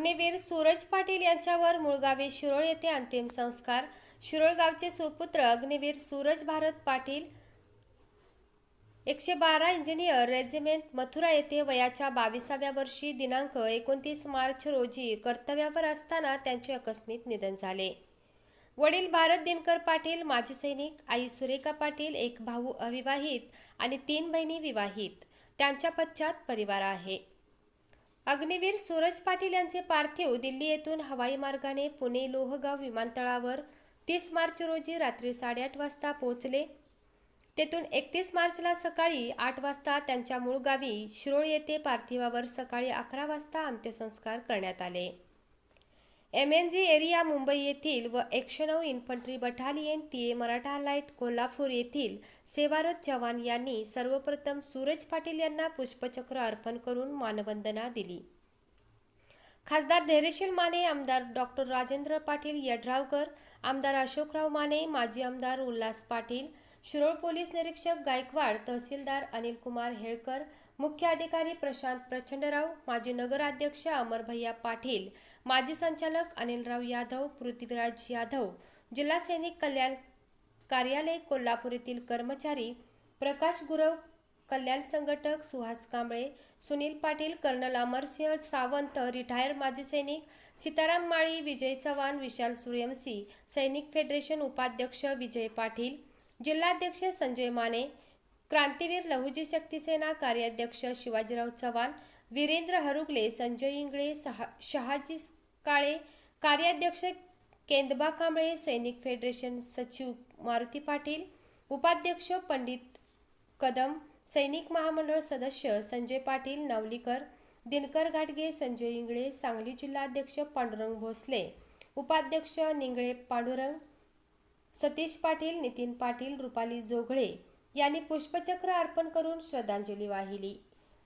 अग्निवीर सूरज पाटील यांच्यावर मुळगावी शिरोळ येथे अंतिम संस्कार. शिरोळ गावचे सुपुत्र अग्निवीर सूरज भारत पाटील एकशे बारा इंजिनियर रेजिमेंट मथुरा येथे वयाच्या बावीसाव्या वर्षी दिनांक एकोणतीस मार्च रोजी कर्तव्यावर असताना त्यांचे आकस्मिक निधन झाले. वडील भारत दिनकर पाटील माजी सैनिक आई सुरेखा पाटील एक भाऊ अविवाहित आणि तीन बहिणी विवाहित. त्यांच्या पश्चात परिवार आहे. अग्निवीर सूरज पाटील यांचे पार्थिव दिल्ली येथून हवाई मार्गाने पुणे लोहगाव विमानतळावर तीस मार्च रोजी रात्री साडेआठ वाजता पोहोचले. तेथून एकतीस मार्चला सकाळी आठ वाजता त्यांच्या मूळ गावी शिरोळ येथे पार्थिवावर सकाळी अकरा वाजता अंत्यसंस्कार करण्यात आले. M N G area Mumbai येथील व एकशे नऊ infantry battalion T A Maratha light Kolhapur येथील सेवारत चव्हाण यांनी सर्वप्रथम सूरज पाटील यांना पुष्पचक्र अर्पण करून मानवंदना दिली. खासदार धैर्यशील माने आमदार डॉक्टर राजेंद्र पाटील यड्रावकर आमदार अशोकराव माने माजी आमदार उल्हास पाटील शिरोळ पोलीस निरीक्षक गायकवाड तहसीलदार अनिल कुमार हेळकर मुख्य अधिकारी प्रशांत प्रचंडराव माजी नगराध्यक्ष अमरभैया पाटील माजी संचालक अनिलराव यादव पृथ्वीराज यादव जिल्हा सैनिक कल्याण कार्यालय कोल्हापूर येथील कर्मचारी प्रकाश गुरव कल्याण संघटक सुहास कांबळे सुनील पाटील कर्नल अमरसिंह सावंत रिटायर माजी सैनिक सीताराम माळी विजय चव्हाण विशाल सूर्यवंशी सैनिक फेडरेशन उपाध्यक्ष विजय पाटील जिल्हाध्यक्ष संजय माने क्रांतीवीर लहुजी शक्ती सेना कार्याध्यक्ष शिवाजीराव चव्हाण वीरेंद्र हरुगले संजय इंगळे शहा शहाजी काळे कार्याध्यक्ष केंदबा कांबळे सैनिक फेडरेशन सचिव मारुती पाटील उपाध्यक्ष पंडित कदम सैनिक महामंडळ सदस्य संजय पाटील नवलीकर दिनकर घाटगे संजय इंगळे सांगली जिल्हाध्यक्ष पांडुरंग भोसले उपाध्यक्ष निंगळे पांडुरंग सतीश पाटील नितीन पाटील रुपाली जोगळे यांनी पुष्पचक्र अर्पण करून श्रद्धांजली वाहिली.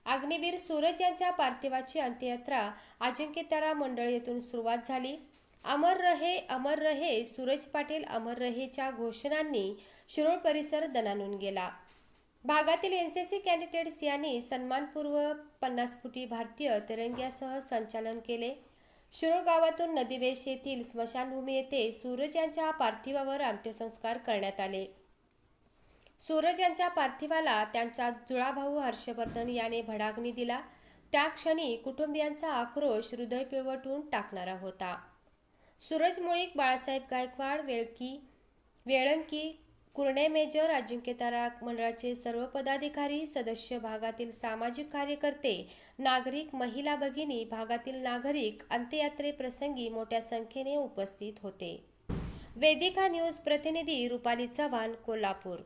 अग्निवीर सूरज यांच्या पार्थिवाची अंत्ययात्रा अजिंक्यतारा मंडळ येथून सुरुवात झाली. अमर रहे अमर रहे सूरज पाटील अमर रहेच्या घोषणांनी शिरोळ परिसर दणानून गेला. भागातील एन सी सी कॅन्डिडेट्स यांनी सन्मानपूर्व पन्नास फुटी भारतीय तिरंग्यासह संचालन केले. शिरोळ गावातून नदीवेश येथील स्मशानभूमी येथे सूरज यांच्या पार्थिवावर अंत्यसंस्कार करण्यात आले. सूरज यांच्या पार्थिवाला त्यांचा जुळा भाऊ हर्षवर्धन याने भडाग्नी दिला. त्या क्षणी कुटुंबियांचा आक्रोश हृदय पिळवटून टाकणारा होता. सूरज मुळीक बाळासाहेब गायकवाड वेळकी वेळंकी कुर्णे मेजर अजिंक्यतारा मंडळाचे सर्व पदाधिकारी सदस्य भागातील सामाजिक कार्यकर्ते नागरिक महिला भगिनी भागातील नागरिक अंत्ययात्रेप्रसंगी मोठ्या संख्येने उपस्थित होते. वेदिका न्यूज प्रतिनिधी रुपाली चव्हाण कोल्हापूर.